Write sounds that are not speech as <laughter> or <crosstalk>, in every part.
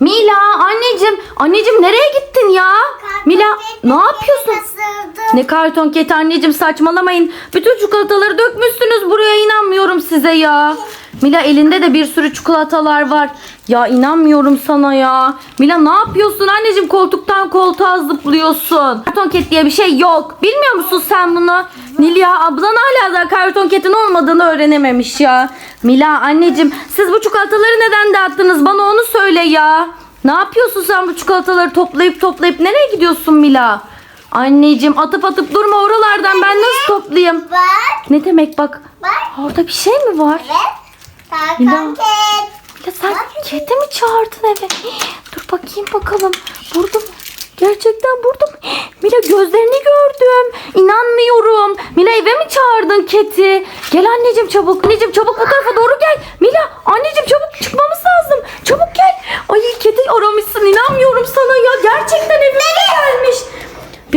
Mila anneciğim anneciğim nereye gittin ya? Mila ne yapıyorsun? Ne karton keti anneciğim saçmalamayın. Bütün çikolataları dökmüşsünüz buraya inanmıyorum size ya. Mila elinde de bir sürü çikolatalar var. Ya inanmıyorum sana ya. Mila ne yapıyorsun anneciğim koltuktan koltuğa zıplıyorsun. Karton ket diye bir şey yok. Bilmiyor musun sen bunu? Nilya ablan hala da karton ketin olmadığını öğrenememiş ya. Mila anneciğim siz bu çikolataları neden dağıttınız bana onu söyle ya. Ne yapıyorsun sen bu çikolataları toplayıp toplayıp nereye gidiyorsun Mila? Anneciğim atıp atıp durma oralardan ben nasıl toplayayım? Bak. Ne demek bak Bak. orada bir şey mi var? Evet. Mila. Ket. Mila sen kedi mi çağırdın eve? <gasps> Dur bakayım bakalım. Burada mı? Gerçekten burada <gasps> mı? Mila gözlerini gördüm. İnanmıyorum. Mila eve mi çağırdın Keti? Gel anneciğim çabuk. Anneciğim çabuk bu tarafa doğru gel. Mila anneciğim çabuk çıkmamız lazım. Çabuk gel. Ay Keti aramışsın. İnanmıyorum sana ya. Gerçekten evime gelmiş.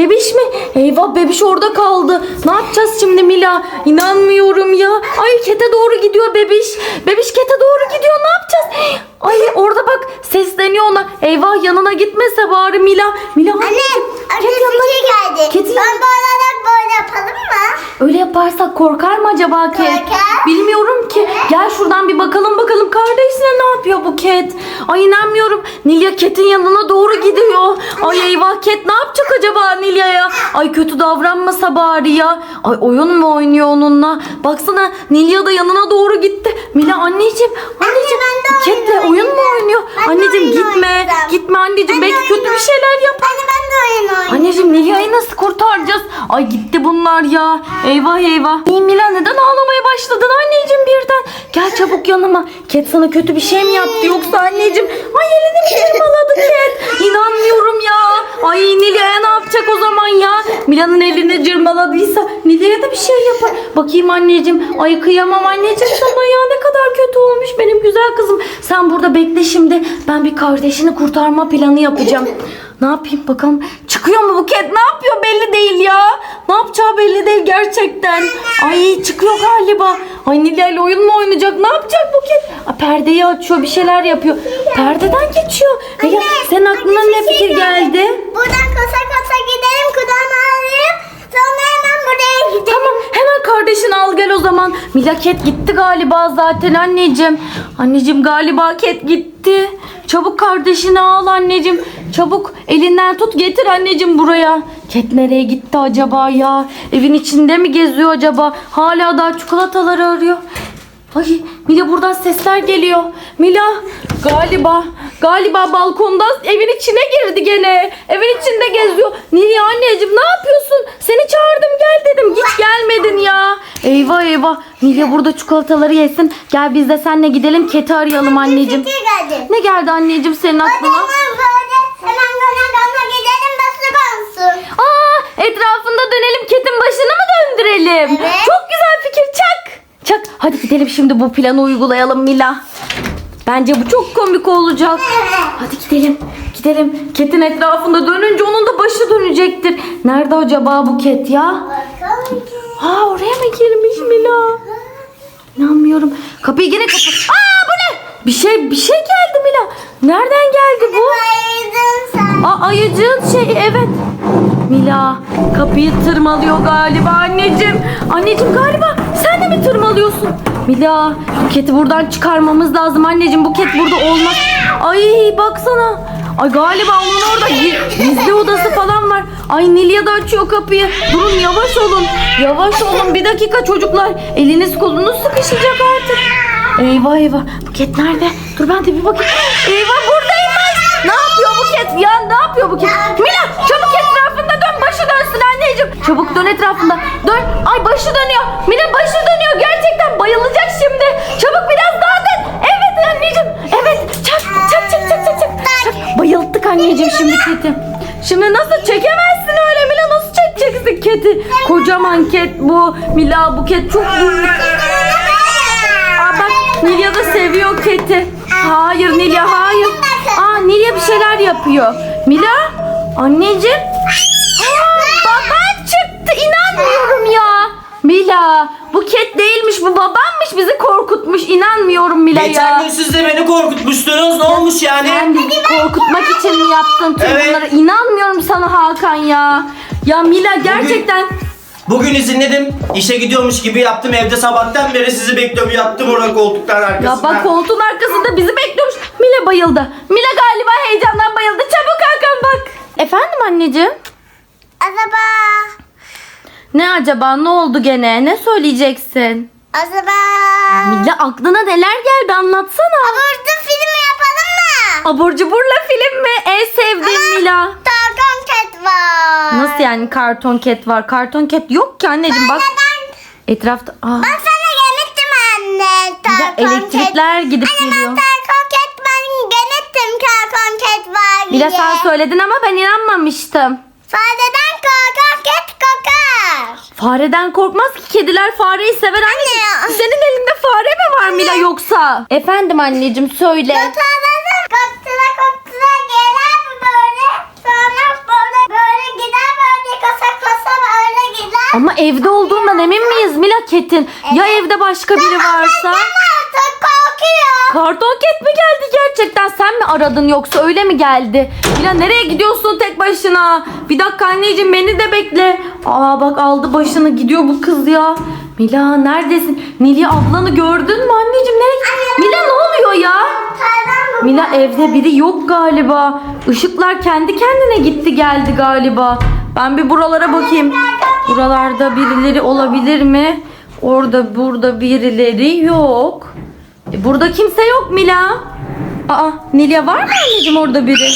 Bebiş mi? Eyvah bebiş orada kaldı. Ne yapacağız şimdi Mila? İnanmıyorum ya. Ay kete doğru gidiyor bebiş. Bebiş kete doğru gidiyor. Ne yapacağız? Ay orada bak sesleniyor ona. Eyvah yanına gitmese bari Mila. Mila Anne. Anne git. geldi. Kedi Ben bağlanarak böyle yapalım mı? Öyle yaparsak korkar mı acaba Ket? Korkar. Bilmiyorum ki. Gel şuradan bir bakalım bakalım kardeşine ne yapıyor bu Ket? Ay inanmıyorum. Nilya Ket'in yanına doğru gidiyor. Ay eyvah Ket ne yapacak acaba Nilya'ya? Ay kötü davranmasa bari ya. Ay oyun mu oynuyor onunla? Baksana Nilya da yanına doğru gitti. Mila anneciğim anneciğim ben de oyun Ket'le oyun mu oynayacağım. oynuyor? Ben anneciğim gitme. oynayacağım. Gitme anneciğim. Ben Belki kötü bir şeyler yapar. Anne ben de oyun oynayayım. Anneciğim Nilya'yı nasıl kurtaracağız? Ay gitti bunlar ya. Eyvah eyvah. İyi Mila neden ağlamaya başladın anneciğim birden? Gel çabuk yanıma. Ket sana kötü bir şey mi yaptı yoksa anneciğim? Ay elini mi cırmaladı Ket? İnanmıyorum ya. Ay Nilya'ya ne yapacak o zaman ya? Mila'nın elini cırmaladıysa Nilya'ya da bir şey yapar. Bakayım anneciğim. Ay kıyamam anneciğim sana ya. Ne kadar kötü olmuş benim güzel kızım. Sen burada bekle şimdi. Ben bir kardeşini kurtarma planı yapacağım. Ne yapayım bakalım. Çıkıyor mu Buket? Ne yapıyor belli değil ya. Ne yapacağı belli değil gerçekten. Ay çıkıyor galiba. Ay Nilay ile oyun mu oynayacak? Ne yapacak Buket? Aa, perdeyi açıyor bir şeyler yapıyor. Perdeden geçiyor. Nilay senin aklına ne fikir geldi? Buradan koşa koşa gidelim kucağıma alayım. Sonra buraya gidelim. Tamam hemen kardeşini al gel o zaman. Mila Ket gitti galiba zaten anneciğim. Anneciğim galiba Ket gitti. Çabuk kardeşini al anneciğim. Çabuk elinden tut getir anneciğim buraya. Ket nereye gitti acaba ya? Evin içinde mi geziyor acaba? Hala daha çikolataları arıyor. Ay Mila buradan sesler geliyor. Mila galiba galiba balkondan evin içine girdi gene. Evin içinde geziyor. Niye anneciğim ne yapıyorsun? Seni çağırdım gel dedim. Hiç gelmedin ya. Eyvah eyvah. Nilya burada çikolataları yesin. Gel biz de seninle gidelim keti arayalım anneciğim. Geldi. Ne geldi anneciğim senin aklına? hemen böyle hemen gana gidelim bası kalsın. Aa etrafında dönelim ketin başını mı döndürelim? Evet. Çok güzel fikir çak. Çak. Hadi gidelim şimdi bu planı uygulayalım Mila. Bence bu çok komik olacak. Hadi gidelim. Gidelim. Ketin etrafında dönünce onun da başı dönecektir. Nerede acaba bu ket ya? Aa oraya mı girmiş Mila? İnanmıyorum. Kapıyı gene kapat. Aa bu ne? Bir şey bir şey geldi Mila. Nereden geldi bu? Aa ayıcığın şeyi evet. Mila kapıyı tırmalıyor galiba anneciğim. Anneciğim galiba sen de mi tırmalıyorsun? Mila bu keti buradan çıkarmamız lazım anneciğim. Bu ket burada olmaz. Ay baksana. Ay galiba onun orada gi- gizli odası falan var. Ay Nilya da açıyor kapıyı. Durun yavaş olun. Yavaş olun bir dakika çocuklar. Eliniz kolunuz sıkışacak artık. Eyvah eyvah. Buket nerede? Dur ben de bir bakayım. Eyvah buradaymış. Ne yapıyor Buket ya? Ne yapıyor Buket? Çabuk dön etrafında. Dön. Ay başı dönüyor. Mila başı dönüyor. Gerçekten bayılacak şimdi. Çabuk biraz daha dön. Evet anneciğim. Evet. Çak çak çak çak. çak. çak. Bayılttık anneciğim şimdi keti. Şimdi nasıl çekemezsin öyle Mila nasıl çekeceksin keti? Kocaman ket bu. Mila bu ket çok büyük. Aa bak Nilya da seviyor keti. Hayır Nilya hayır. Aa Nilya bir şeyler yapıyor. Mila anneciğim. Mila bu ket değilmiş bu babammış bizi korkutmuş inanmıyorum Mila Geçen ya. gün siz de beni korkutmuştunuz. Ne olmuş yani? Sen bizi korkutmak için mi yaptın tüm Evet. bunları? İnanmıyorum sana Hakan ya. Ya Mila gerçekten Bugün izinledim. İşe gidiyormuş gibi yaptım. Evde sabahtan beri sizi bekliyorum. Yattım orada koltukların arkasına. ya bak koltuğun arkasında bizi bekliyormuş. Mila bayıldı. Mila galiba heyecandan bayıldı. Çabuk Hakan bak. Efendim anneciğim? Acaba, Ne acaba ne oldu gene? Ne söyleyeceksin? acaba. Mila aklına neler geldi anlatsana. Burada film yapalım mı? Abur cuburla film mi? En sevdiğim Mila. Tarkan ket var. Nasıl yani karton ket var? Karton ket yok ki anneciğim bak. Ben, Etrafta Aa, ben sana gelmiştim anne. ya Tarkan elektrikler gidip Anne geliyor. ben Tarkan ket ben gelmiştim Tarkan ket var Mila diye. sen söyledin ama ben inanmamıştım. Fadeden Tarkan ket kokar. Fareden korkmaz ki kediler fareyi sever anneciğim. Anne. Senin elinde fare mi var Mila yoksa? Efendim anneciğim söyle. Yatağına koktura koktura gelir böyle. Sonra böyle böyle gider böyle kasa kasa böyle gider. Ama evde olduğundan emin miyiz Mila ketin? Ya evde başka biri varsa? Ben artık korkuyor. Karton ket mi geldi gerçekten? Sen mi aradın yoksa öyle mi geldi? Mila nereye gidiyorsun tek başına? Bir dakika anneciğim beni de bekle. Aa bak aldı başını gidiyor bu kız ya. Mila neredesin? Nilya ablanı gördün mü anneciğim? Nereye? Mila ne oluyor ya? Mila evde biri yok galiba. Işıklar kendi kendine gitti geldi galiba. Ben bir buralara bakayım. Buralarda birileri olabilir mi? Orada burada birileri yok. E, burada kimse yok Mila. Aa Nilya var mı anneciğim orada biri?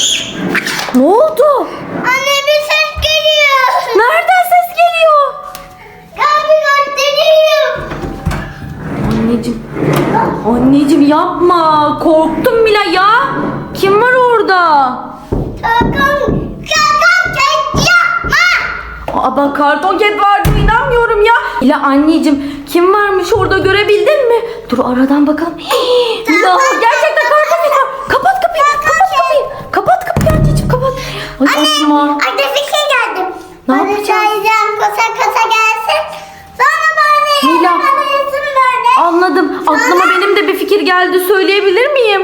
Ne oldu? Anne bir ses Anneciğim. Anneciğim yapma. Korktum Mila ya. Kim var orada? Tarkan, Tarkan ket yapma. Aa bak karton ket vardı inanmıyorum ya. İla anneciğim kim varmış orada görebildin mi? Dur aradan bakalım. <gasps> Ya gerçekten karton ket var. Kapat kapıyı kapat kapıyı. Kapat kapıyı anneciğim kapat. Ay açma. Anne bir şey geldi. Ne Bana yapacağız? kasa kasa gelsin. Anladım. Aklıma benim de fikir geldi. Söyleyebilir miyim?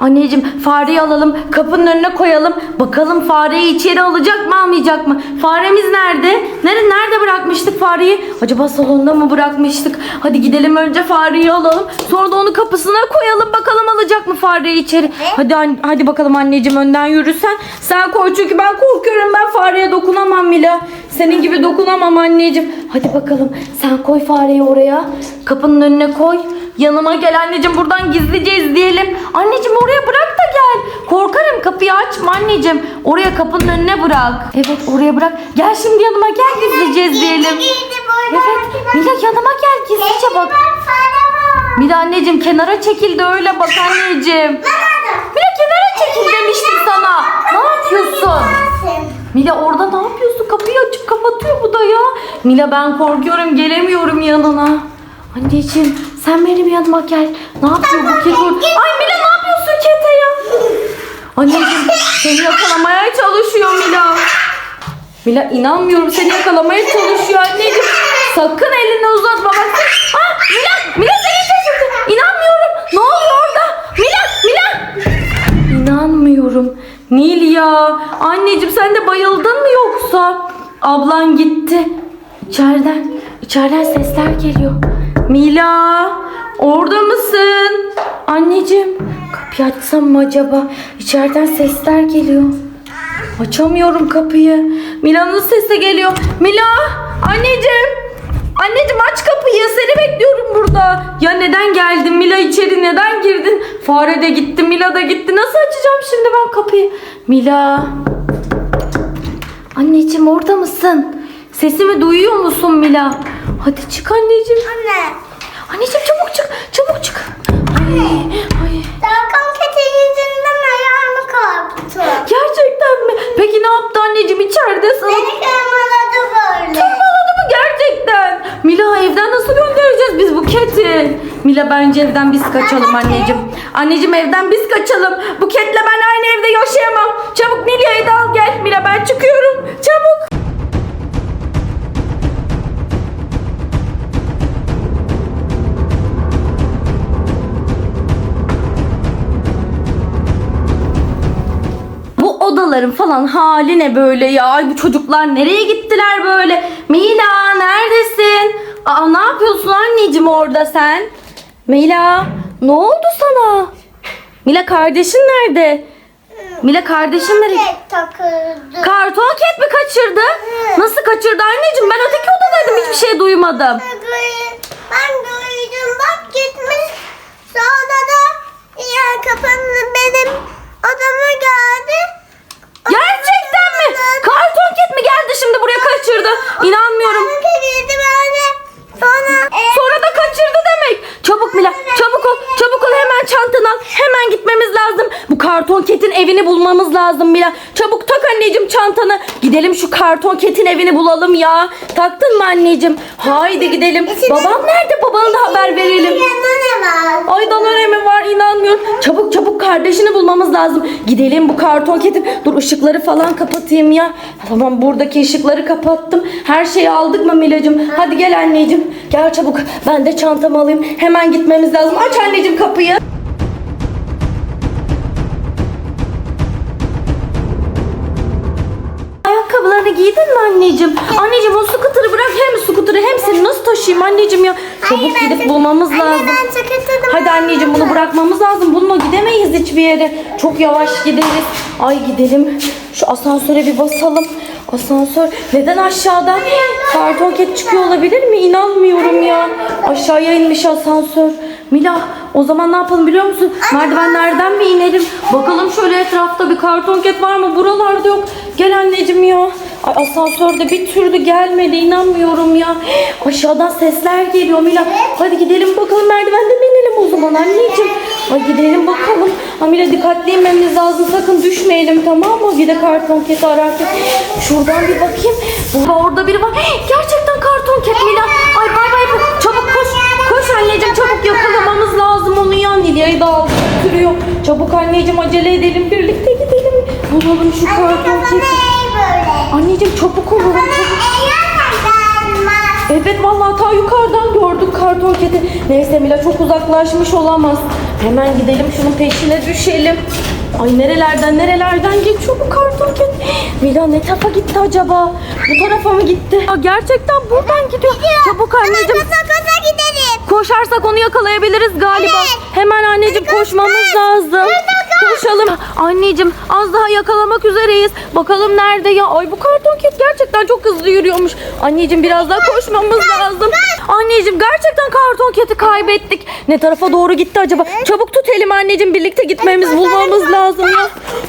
Anneciğim fareyi alalım. Kapının önüne koyalım. Bakalım fareyi içeri alacak mı almayacak mı? Faremiz nerede? Nerede, nerede bırakmıştık fareyi? Acaba salonda mı bırakmıştık? Hadi gidelim önce fareyi alalım. Sonra da onu kapısına koyalım. Bakalım alacak mı fareyi içeri? Hadi an- hadi bakalım anneciğim önden yürüsen. Sen koy çünkü ben korkuyorum. Ben fareye dokunamam Mila. Senin gibi dokunamam anneciğim. Hadi bakalım sen koy fareyi oraya. Kapının önüne koy. Yanıma gel anneciğim buradan gizlice izleyelim. Anneciğim oraya bırak da gel. Korkarım kapıyı açma anneciğim. Oraya kapının önüne bırak. Evet oraya bırak. Gel şimdi yanıma gel gizlice izleyelim. Evet Mila yanıma gel gizlice bak. Mila anneciğim kenara çekil de öyle bak anneciğim. Mila kenara çekil demiştim sana. Ne yapıyorsun? Mila orada ne yapıyorsun? Kapıyı açıp kapatıyor bu da ya. Mila ben korkuyorum gelemiyorum yanına. Anneciğim sen benim yanıma gel. Ne yapıyor bu orada? Ay Mila ne yapıyorsun kete ya? Anneciğim seni yakalamaya çalışıyor Mila. Mila inanmıyorum seni yakalamaya çalışıyor anneciğim. Sakın elini uzatma bak. Ah Mila Mila seni şaşırdı. İnanmıyorum. Ne oluyor orada? Mila Mila. İnanmıyorum. Nil ya. Anneciğim sen de bayıldın mı yoksa? Ablan gitti. İçeriden, içeriden sesler geliyor. Mila, orada mısın? Anneciğim, kapıyı açsam mı acaba? İçeriden sesler geliyor. Açamıyorum kapıyı. Mila'nın sesi geliyor. Mila, anneciğim. Anneciğim aç kapıyı. Seni bekliyorum burada. Ya neden geldin Mila içeri neden girdin? Fare de gitti, Mila da gitti. Nasıl açacağım şimdi ben kapıyı? Mila. Anneciğim orada mısın? Sesimi duyuyor musun Mila? Hadi çık anneciğim. Anne. Anneciğim çabuk çık. Çabuk çık. Ay, ay. Tarkan ketin yüzünden ayağımı korktu. Gerçekten mi? Peki ne yaptı anneciğim içeride sana? Beni kırmaladı böyle. Tırmaladı mı gerçekten? Mila evden nasıl göndereceğiz biz bu keti? Mila bence evden biz kaçalım anneciğim. Anneciğim evden biz kaçalım. Bu ketle ben aynı evde yaşayamam. Çabuk Nilya'yı da al gel. Mila ben çıkıyorum. Çabuk. Odaların falan hali ne böyle ya? Ay bu çocuklar nereye gittiler böyle? Mila neredesin? Aa ne yapıyorsun anneciğim orada sen? Mila ne oldu sana? Mila kardeşin nerede? Mila kardeşin nerede? Tek takıldı. Karton ket mi kaçırdı? Nasıl kaçırdı anneciğim? Ben öteki odadaydım hiçbir şey duymadım. Ben duydum bak gitmiş. Sonra da yani kapandı benim odama geldi. Gerçekten mi? Karton ket mi geldi şimdi buraya kaçırdı? İnanmıyorum. Sonra e, Sonra da kaçırdı demek. Çabuk Mila, çabuk ol, çabuk ol hemen çantanı al. Hemen gitmemiz lazım. Bu karton ketin evini bulmamız lazım Mila. Çabuk tak anneciğim çantanı. Gidelim şu karton ketin evini bulalım ya. Taktın mı anneciğim? Haydi gidelim. Babam nerede? Babana da haber verelim. yanında ne var? Var inanmıyorum. Çabuk çabuk kardeşini bulmamız lazım. Gidelim bu karton ketin. Dur ışıkları falan kapatayım ya. Tamam buradaki ışıkları kapattım. Her şeyi aldık mı Milacığım? Hadi gel anneciğim. Gel çabuk. Ben de çantamı alayım. Hemen gitmemiz lazım. Aç anneciğim kapıyı. Giydin mi anneciğim? Anneciğim o scooter'ı bırak hem scooter'ı hem seni nasıl taşıyayım anneciğim ya? Çabuk ben gidip tek- bulmamız Anne, lazım. ben sıkıştırdım. Hadi anneciğim bunu bırakmamız lazım. Bununla gidemeyiz hiçbir yere. Çok yavaş gideriz. Ay gidelim. Şu asansöre bir basalım. Asansör neden aşağıda? Karton ket çıkıyor olabilir mi? İnanmıyorum ya. Aşağıya inmiş asansör. Mila o zaman ne yapalım biliyor musun? Merdivenlerden mi inelim? Bakalım şöyle etrafta bir karton ket var mı? Buralarda yok. Gel anneciğim ya. Ay asansörde bir türlü gelmedi inanmıyorum ya. Aşağıdan sesler geliyor Mila. Hadi gidelim bakalım merdivenden inelim o zaman anneciğim. Ay gidelim bakalım. Ha Mila dikkatli inmemiz lazım sakın düşmeyelim tamam mı? Bir de karton keti ararken. Şuradan bir bakayım. Burada orada biri var. Gerçekten karton ket Mila. Ay bay bay çabuk koş. Koş anneciğim çabuk yakalamamız lazım onu ya. Nilya'yı da aldı. Çabuk anneciğim acele edelim birlikte gidelim. Bulalım şu karton keti. Anneciğim çabuk olun. Evet vallahi ta yukarıdan gördük karton kedi. Neyse Mila çok uzaklaşmış olamaz. Hemen gidelim şunun peşine düşelim. Ay nerelerden nerelerden geçiyor bu karton kedi. Mila ne tarafa gitti acaba? Bu tarafa mı gitti? Aa, gerçekten buradan gidiyor. Çabuk anneciğim. Kasa kasa gidelim. Koşarsak onu yakalayabiliriz galiba. Evet. Hemen anneciğim koşmamız lazım. Koşalım. Anneciğim az daha yakalamak üzereyiz. Bakalım nerede ya? Ay bu karton ket gerçekten çok hızlı yürüyormuş. Anneciğim biraz daha koşmamız lazım. Anneciğim gerçekten karton keti kaybettik. Ne tarafa doğru gitti acaba? Çabuk tut elimi anneciğim birlikte gitmemiz bulmamız lazım ya.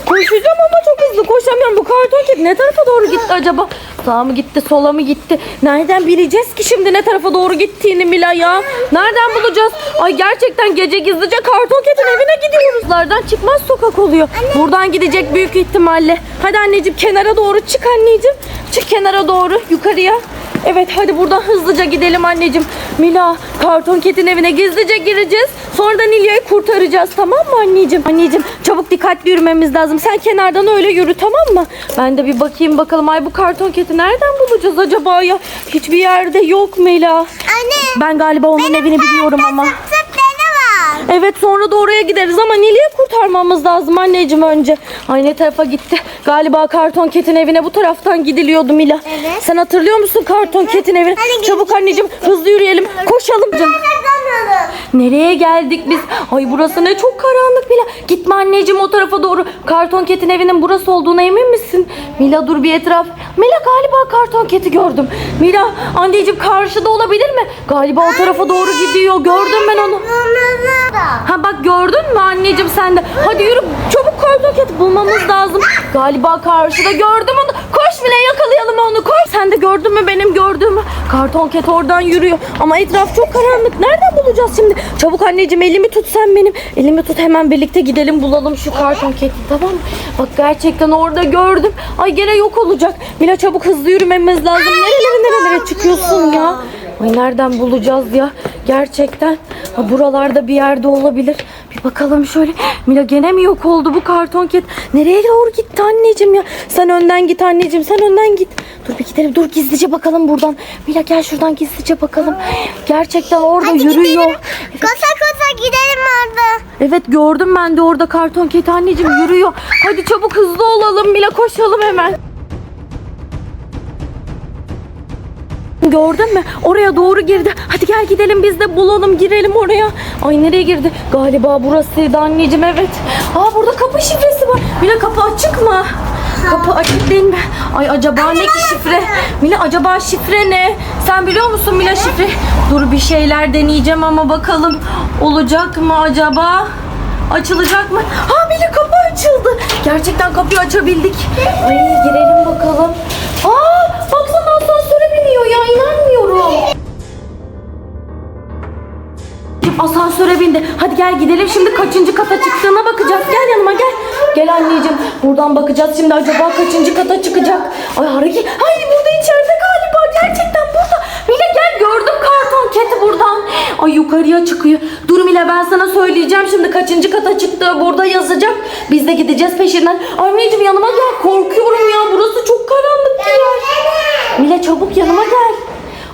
Koşacağım ama çok hızlı koşamıyorum. Bu karton ket ne tarafa doğru gitti acaba? Sağa mı gitti, sola mı gitti? Nereden bileceğiz ki şimdi ne tarafa doğru gittiğini Mila ya? Nereden bulacağız? Ay gerçekten gece gizlice karton evine gidiyoruz. Lardan çıkmaz sokak oluyor. Buradan gidecek büyük ihtimalle. Hadi anneciğim kenara doğru çık anneciğim. Çık kenara doğru yukarıya. Evet hadi buradan hızlıca gidelim anneciğim. Mila karton ketin evine gizlice gireceğiz. Sonra da Nilya'yı kurtaracağız tamam mı anneciğim? Anneciğim çabuk dikkatli yürümemiz lazım. Sen kenardan öyle yürü tamam mı? Ben de bir bakayım bakalım. Ay bu karton keti nereden bulacağız acaba ya? Hiçbir yerde yok Mila. Anne. Ben galiba onun evini biliyorum ama. Var. Evet sonra da oraya gideriz ama Nilya'yı kurtarmamız lazım anneciğim önce. Ay ne tarafa gitti? Galiba karton ketin evine bu taraftan gidiliyordu Mila. Evet. Sen hatırlıyor musun karton ketin evini? Hadi Çabuk anneciğim hızlı yürüyelim. Koşalım. canım. Nereye geldik biz? Ay burası ne çok karanlık Mila. Gitme anneciğim o tarafa doğru. Karton ketin evinin burası olduğuna emin misin? Mila dur bir etraf. Mila galiba karton keti gördüm. Mila anneciğim karşıda olabilir mi? Galiba o tarafa doğru gidiyor. Gördüm ben onu. Kırmızı da. Ha bak gördün mü anneciğim sen de. Hadi yürü çabuk keti bulmamız lazım. Galiba karşıda gördüm onu. Koş bile yakalayalım onu koş. Sen de gördün mü benim gördüğümü? Karton ket oradan yürüyor. Ama etraf çok karanlık. Nereden bulacağız şimdi? Çabuk anneciğim elimi tut sen benim. Elimi tut hemen birlikte gidelim bulalım şu karton keti tamam mı? Bak gerçekten orada gördüm. Ay gene yok olacak. Mila çabuk hızlı yürümemiz lazım. Nerelere nerelere çıkıyorsun ya? Ay nereden bulacağız ya? Gerçekten ha, buralarda bir yerde olabilir. Bir bakalım şöyle. Mila gene mi yok oldu bu karton ket? Nereye doğru gitti anneciğim ya? Sen önden git anneciğim sen önden git. Dur bir gidelim dur gizlice bakalım buradan. Mila gel şuradan gizlice bakalım. Gerçekten orada Hadi yürüyor. gidelim. Kosa kosa gidelim orada. Evet gördüm ben de orada karton ket anneciğim yürüyor. Hadi çabuk hızlı olalım Mila koşalım hemen. Gördün mü? Oraya doğru girdi. Hadi gel gidelim biz de bulalım girelim oraya. Ay nereye girdi? Galiba burasıydı anneciğim evet. Aa burada kapı şifresi var. Mila kapı açık mı? Kapı açık değil mi? Ay acaba ne ki şifre? Mila acaba şifre ne? Sen biliyor musun Mila şifre? Dur bir şeyler deneyeceğim ama bakalım olacak mı acaba? Açılacak mı? Ha Mila kapı açıldı. Gerçekten kapıyı açabildik. Ay girelim bakalım. Aa biniyor ya inanmıyorum. Asansöre bindi. Hadi gel gidelim şimdi kaçıncı kata çıktığına bakacağız. Gel yanıma gel. Gel anneciğim. Buradan bakacağız şimdi acaba kaçıncı kata çıkacak. Ay hareket. Ay burada içeride galiba. Gerçekten burada. Mila gel gördüm karton keti buradan. Ay yukarıya çıkıyor. Dur Mila ben sana söyleyeceğim şimdi kaçıncı kata çıktığı burada yazacak. Biz de gideceğiz peşinden. Anneciğim yanıma gel. Korkuyorum ya. Burası çok karanlık bir yer. Mila çabuk yanıma gel.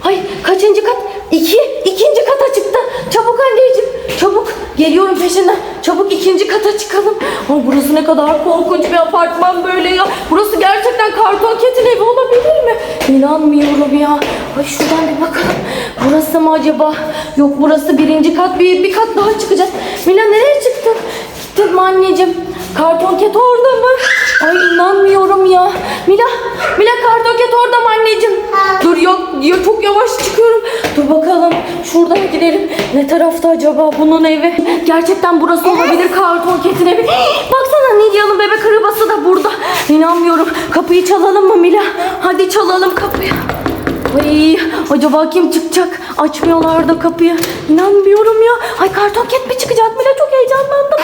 Ay kaçıncı kat? İki. ikinci kata çıktı. Çabuk anneciğim. Çabuk. Geliyorum peşinden. Çabuk ikinci kata çıkalım. Ay burası ne kadar korkunç bir apartman böyle ya. Burası gerçekten karton ketin evi olabilir mi? İnanmıyorum ya. Ay şuradan bir bakalım. Burası mı acaba? Yok burası birinci kat. Bir, bir kat daha çıkacağız. Mila nereye çıktın? Gittin mi anneciğim? Karton ket orada mı? Ay inanmıyorum ya. Mila, Mila karton ket orada mı anneciğim? Dur yok, ya çok yavaş çıkıyorum. Dur bakalım şuradan gidelim. Ne tarafta acaba bunun evi? Gerçekten burası olabilir karton ketin evi. Baksana Nidya'nın bebek arabası da burada. İnanmıyorum. Kapıyı çalalım mı Mila? Hadi çalalım kapıyı. Ay, acaba kim çıkacak? Açmıyorlar da kapıyı. İnanmıyorum ya. Ay karton ket mi çıkacak? Mila çok heyecanlandım.